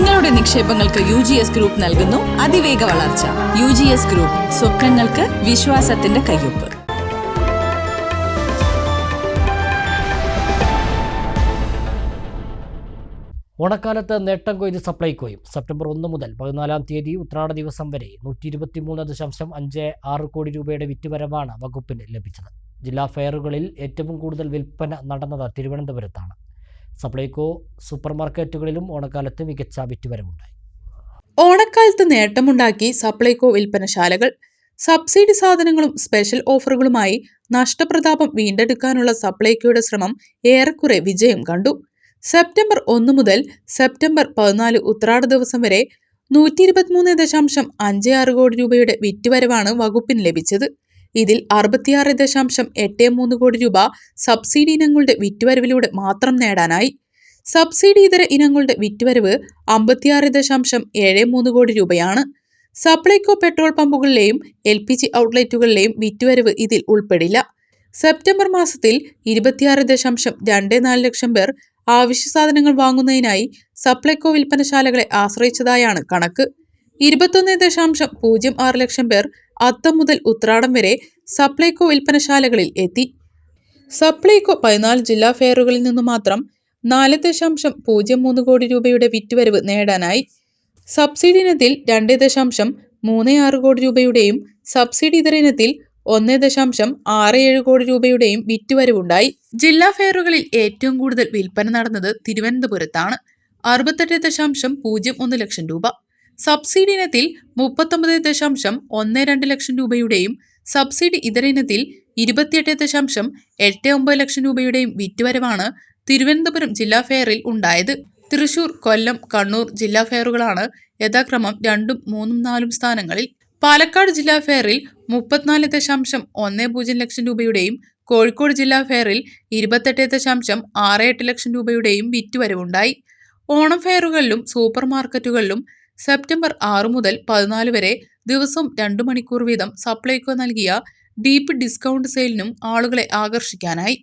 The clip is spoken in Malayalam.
നിങ്ങളുടെ നിക്ഷേപങ്ങൾക്ക് യു ജി എസ് ഗ്രൂപ്പ് നൽകുന്നു അതിവേഗ വളർച്ച. യു ജി എസ് ഗ്രൂപ്പ് സ്വപ്നങ്ങൾക്ക് വിശ്വാസത്തിന്റെ കയ്യൊപ്പ്. ഓണക്കാലത്ത് നേട്ടം കൊയ്ത് സപ്ലൈകോയും. സെപ്റ്റംബർ ഒന്ന് മുതൽ പതിനാലാം തീയതി ഉത്രാട ദിവസം വരെ നൂറ്റി ഇരുപത്തിമൂന്ന് ദശാംശം അഞ്ച് ആറ് കോടി രൂപയുടെ വിറ്റുവരവാണ് വകുപ്പിന് ലഭിച്ചത്. ജില്ലാ ഫെയറുകളിൽ ഏറ്റവും കൂടുതൽ വിൽപ്പന നടന്നത് തിരുവനന്തപുരത്താണ്. സപ്ലൈകോ സൂപ്പർ മാർക്കറ്റുകളിലും ഓണക്കാലത്ത് മികച്ച വിറ്റുവരവുണ്ടായി. ഓണക്കാലത്ത് നേട്ടമുണ്ടാക്കി സപ്ലൈകോ വിൽപ്പനശാലകൾ സബ്സിഡി സാധനങ്ങളും സ്പെഷ്യൽ ഓഫറുകളുമായി നഷ്ടപ്രതാപം വീണ്ടെടുക്കാനുള്ള സപ്ലൈകോയുടെ ശ്രമം ഏറെക്കുറെ വിജയം കണ്ടു. സെപ്റ്റംബർ ഒന്ന് മുതൽ സെപ്റ്റംബർ പതിനാല് ഉത്രാട ദിവസം വരെ നൂറ്റി ഇരുപത്തിമൂന്ന് ദശാംശം അഞ്ച് ആറ് കോടി രൂപയുടെ വിറ്റുവരവാണ് വകുപ്പിന് ലഭിച്ചത്. ഇതിൽ അറുപത്തിയാറ് ദശാംശം എട്ട് മൂന്ന് കോടി രൂപ സബ്സിഡി ഇനങ്ങളുടെ വിറ്റുവരവിലൂടെ മാത്രം നേടാനായി. സബ്സിഡി ഇതര ഇനങ്ങളുടെ വിറ്റുവരവ് അമ്പത്തിയാറ് ദശാംശം ഏഴ് മൂന്ന് കോടി രൂപയാണ്. സപ്ലൈകോ പെട്രോൾ പമ്പുകളിലെയും എൽ പി ജി ഔട്ട്ലെറ്റുകളിലെയും വിറ്റുവരവ് ഇതിൽ ഉൾപ്പെടില്ല. സെപ്റ്റംബർ മാസത്തിൽ ഇരുപത്തിയാറ് ദശാംശം രണ്ട് നാല് ലക്ഷം പേർ ആവശ്യ സാധനങ്ങൾ വാങ്ങുന്നതിനായി സപ്ലൈകോ വിൽപ്പനശാലകളെ ആശ്രയിച്ചതായാണ് കണക്ക്. ഇരുപത്തൊന്ന് ദശാംശം പൂജ്യം ആറ് ലക്ഷം പേർ അത്തം മുതൽ ഉത്രാടം വരെ സപ്ലൈകോ വിൽപ്പനശാലകളിൽ എത്തി. സപ്ലൈകോ പതിനാല് ജില്ലാ ഫെയറുകളിൽ നിന്നു മാത്രം നാല് ദശാംശം പൂജ്യം മൂന്ന് കോടി രൂപയുടെ വിറ്റുവരവ് നേടാനായി. സബ്സിഡി ഇനത്തിൽ രണ്ട് ദശാംശം മൂന്ന് ആറ് കോടി രൂപയുടെയും സബ്സിഡി ഇതര ഇനത്തിൽ ഒന്ന് ദശാംശം ആറ് ഏഴ് കോടി രൂപയുടെയും വിറ്റുവരവുണ്ടായി. ജില്ലാ ഫെയറുകളിൽ ഏറ്റവും കൂടുതൽ വിൽപ്പന നടന്നത് തിരുവനന്തപുരത്താണ്. അറുപത്തെട്ട് ദശാംശം പൂജ്യം ഒന്ന് ലക്ഷം രൂപ. സബ്സിഡി ഇനത്തിൽ മുപ്പത്തൊമ്പത് ദശാംശം ഒന്ന് രണ്ട് ലക്ഷം രൂപയുടെയും സബ്സിഡി ഇതര ഇനത്തിൽ ഇരുപത്തിയെട്ട് ദശാംശം എട്ട് ഒമ്പത് ലക്ഷം രൂപയുടെയും വിറ്റുവരവാണ് തിരുവനന്തപുരം ജില്ലാ ഫെയറിൽ ഉണ്ടായത്. തൃശൂർ കൊല്ലം കണ്ണൂർ ജില്ലാ ഫെയറുകളാണ് യഥാക്രമം രണ്ടും മൂന്നും നാലും സ്ഥാനങ്ങളിൽ. പാലക്കാട് ജില്ലാ ഫെയറിൽ മുപ്പത്തിനാല് ദശാംശം ഒന്ന് പൂജ്യം ലക്ഷം രൂപയുടെയും കോഴിക്കോട് ജില്ലാ ഫെയറിൽ ഇരുപത്തെട്ട് ദശാംശം ആറ് എട്ട് ലക്ഷം രൂപയുടെയും വിറ്റുവരവുണ്ടായി. ഓണം ഫെയറുകളിലും സൂപ്പർ മാർക്കറ്റുകളിലും സെപ്റ്റംബർ ആറ് മുതൽ പതിനാല് വരെ ദിവസം രണ്ടു മണിക്കൂർ വീതം സപ്ലൈകോ നൽകിയ ഡീപ്പ് ഡിസ്കൗണ്ട് സെയിലിനും ആളുകളെ ആകർഷിക്കാനായി.